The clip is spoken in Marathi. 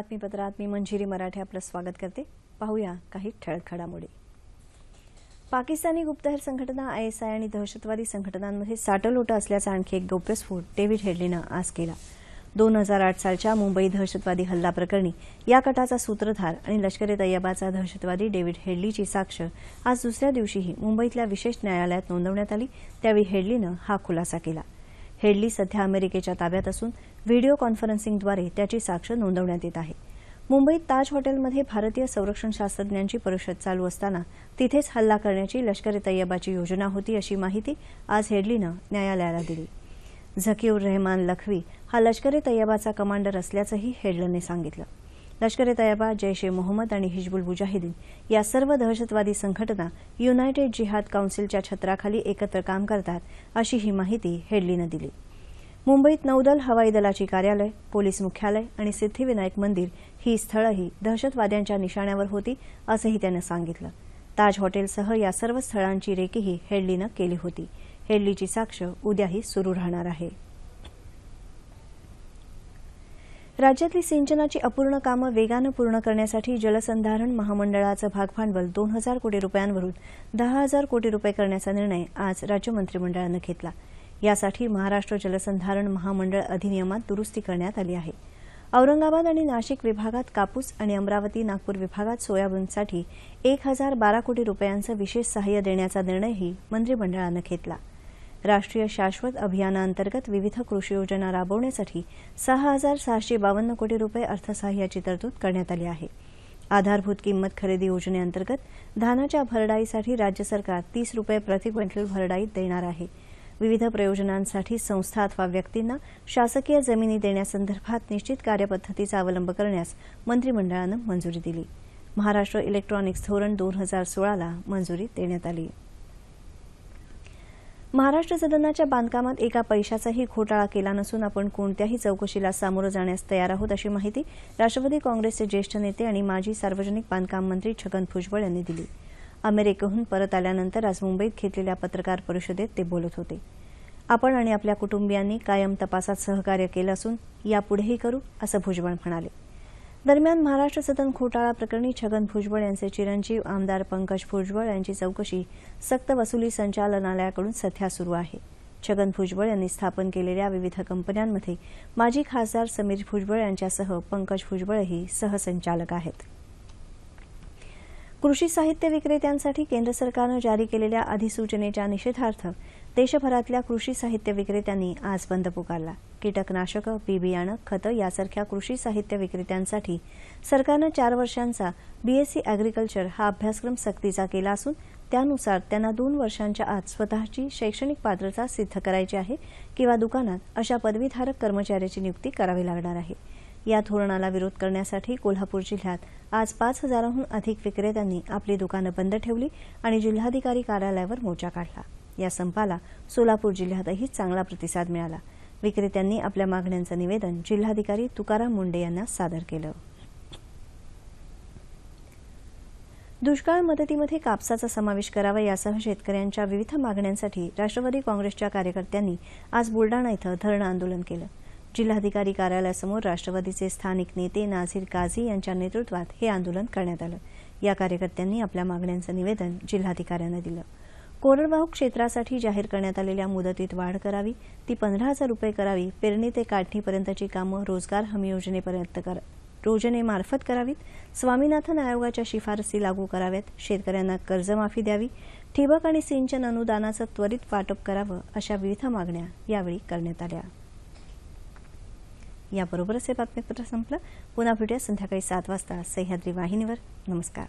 बातमीपत्रात मी मंजिरी मराठे आपलं स्वागत करते. पाहूया काही ठळक घडामोडी पाकिस्तानी गुप्तहेर संघटना आयएसआय आणि दहशतवादी संघटनांमध्ये साटलोटं असल्याचा आणखी एक गौप्यस्फोट डेव्हिड हेडलीनं आज केला. दोन हजार आठ सालच्या मुंबई दहशतवादी हल्ला प्रकरणी या कटाचा सूत्रधार आणि लष्कर ए तय्यबाचा दहशतवादी डेव्हिड हेडलीची साक्ष आज दुसऱ्या दिवशीही मुंबईतल्या विशेष न्यायालयात नोंदवण्यात आली. त्यावेळी हेडलीनं हा खुलासा केला. हेडली सध्या अमेरिकेच्या ताब्यात असून व्हिडिओ कॉन्फरन्सिंगद्वारे त्याची साक्ष नोंदवण्यात येत आहे. मुंबईत ताज हॉटेलमध्ये भारतीय संरक्षण शास्त्रज्ञांची परिषद चालू असताना तिथेच हल्ला करण्याची लष्कर तय्यबाची योजना होती अशी माहिती आज हेडलीनं न्यायालयाला दिली. झकीउर रहमान लखवी हा लष्कर तय्यबाचा कमांडर असल्याचंही हेडलने सांगितलं. लष्कर ए तयबा जैश ए मोहम्मद आणि हिजबुल मुजाहिदीन या सर्व दहशतवादी संघटना युनायटेड जिहाद काउन्सिलच्या छत्राखाली एकत्र काम करतात अशी ही माहिती हेडलीनं दिली. मुंबईत नौदल हवाई दलाची कार्यालय पोलीस मुख्यालय आणि सिद्धिविनायक मंदिर ही स्थळंही दहशतवाद्यांच्या निशाण्यावर होती असंही त्यानं सांगितलं. ताज हॉटेलसह या सर्व स्थळांची रेकीही हेडलीनं केली होती. हेडलीची साक्ष उद्याही सुरू राहणार आहे. राज्यातली सिंचनाची अपूर्ण कामं वेगानं पूर्ण करण्यासाठी जलसंधारण महामंडळाचं भागभांडवल दोन हजार कोटी रुपयांवरून दहा हजार कोटी रुपये करण्याचा निर्णय आज राज्य मंत्रिमंडळानं घेतला. यासाठी महाराष्ट्र जलसंधारण महामंडळ अधिनियमात दुरुस्ती करण्यात आली आहे. औरंगाबाद आणि नाशिक विभागात कापूस आणि अमरावती नागपूर विभागात सोयाबीनसाठी एक हजार बारा कोटी रुपयांचं विशेष सहाय्य देण्याचा निर्णयही मंत्रिमंडळानं घेतला. राष्ट्रीय शाश्वत अभियानाअंतर्गत विविध कृषी योजना राबवण्यासाठी सहा हजार सहाशे बावन्न कोटी रुपये अर्थसहाय्याची तरतूद करण्यात आली आहे. आधारभूत किंमत खरेदी योजनेअंतर्गत धानाच्या भरडाईसाठी राज्य सरकार तीस रुपये प्रति क्विंटल भरडाईत देणार आहे. विविध प्रयोजनांसाठी संस्था अथवा व्यक्तींना शासकीय जमिनी देण्यासंदर्भात निश्चित कार्यपद्धतीचा अवलंब करण्यास मंत्रिमंडळानं मंजुरी दिली. महाराष्ट्र इलेक्ट्रॉनिक्स धोरण दोन हजार सोळाला मंजुरी देण्यात आली. महाराष्ट्र सदनाच्या बांधकामात एका पैशाचाही घोटाळा केला नसून आपण कोणत्याही चौकशीला सामोरं जाण्यास तयार आहोत अशी माहिती राष्ट्रवादी काँग्रेसचे ज्येष्ठ नेते आणि माजी सार्वजनिक बांधकाम मंत्री छगन भुजबळ यांनी दिली. अमेरिकेहून परत आल्यानंतर आज मुंबईत घेतलेल्या पत्रकार परिषदेत ते बोलत होते. आपण आणि आपल्या कुटुंबियांनी कायम तपासात सहकार्य केलं असून यापुढेही करू असं भुजबळ म्हणाले. दरम्यान महाराष्ट्र सदन घोटाळा प्रकरणी छगन भुजबळ यांचे चिरंजीव आमदार पंकज भुजबळ यांची चौकशी सक्त वसुली संचालनालयाकडून सध्या सुरू आहे. छगन भुजबळ यांनी स्थापन केलेल्या विविध कंपन्यांमध्ये माजी खासदार समीर भुजबळ यांच्यासह पंकज भुजबळही सहसंचालक आहेत. कृषी साहित्य विक्रेत्यांसाठी केंद्र सरकारनं जारी केलेल्या अधिसूचनेच्या निषेधार्थ देशभरातल्या कृषी साहित्य विक्रेत्यांनी आज बंद पुकारला. कीटकनाशकं बी बियाणं खतं यासारख्या कृषी साहित्य विक्रेत्यांसाठी सरकारनं चार वर्षांचा बीएससी अॅग्रिकल्चर हा अभ्यासक्रम सक्तीचा केला असून त्यानुसार त्यांना दोन वर्षांच्या आत स्वतःची शैक्षणिक पात्रता सिद्ध करायची आहे किंवा दुकानात अशा पदवीधारक कर्मचाऱ्याची नियुक्ती करावी लागणार आहे. या धोरणाला विरोध करण्यासाठी कोल्हापूर जिल्ह्यात आज पाच हजारांहून अधिक विक्रेत्यांनी आपली दुकानं बंद ठेवली आणि जिल्हाधिकारी कार्यालयावर मोर्चा काढला. या संपाला सोलापूर जिल्ह्यातही चांगला प्रतिसाद मिळाला. विक्रेत्यांनी आपल्या मागण्यांचं निवेदन जिल्हाधिकारी तुकाराम मुंडे यांना सादर केलं. दुष्काळ मदतीमध्ये कापसाचा समावेश करावा यासह शेतकऱ्यांच्या विविध मागण्यांसाठी राष्ट्रवादी काँग्रेसच्या कार्यकर्त्यांनी आज बुलडाणा इथं धरणं आंदोलन केलं. जिल्हाधिकारी कार्यालयासमोर राष्ट्रवादीचे स्थानिक नेते नाझीर काझी यांच्या नेतृत्वात हे आंदोलन करण्यात आलं. या कार्यकर्त्यांनी आपल्या मागण्यांचं निवेदन जिल्हाधिकाऱ्यांना दिलं. कोरडवाहू क्षेत्रासाठी जाहीर करण्यात आलेल्या मुदतीत वाढ करावी. ती पंधरा हजार रुपये करावी. पेरणी ते काढणीपर्यंतची कामं रोजगार हमी योजनेपर्यंत कर योजनेमार्फत करावीत. स्वामीनाथन आयोगाच्या शिफारसी लागू कराव्यात. शेतकऱ्यांना कर्जमाफी द्यावी. ठिबक आणि सिंचन अनुदानाचं त्वरित वाटप करावं अशा विविध मागण्या यावेळी करण्यात आल्या. याबरोबरच हे बातमीपत्र संपलं. पुन्हा भेटूया संध्याकाळी सात वाजता सह्याद्री वाहिनीवर. नमस्कार.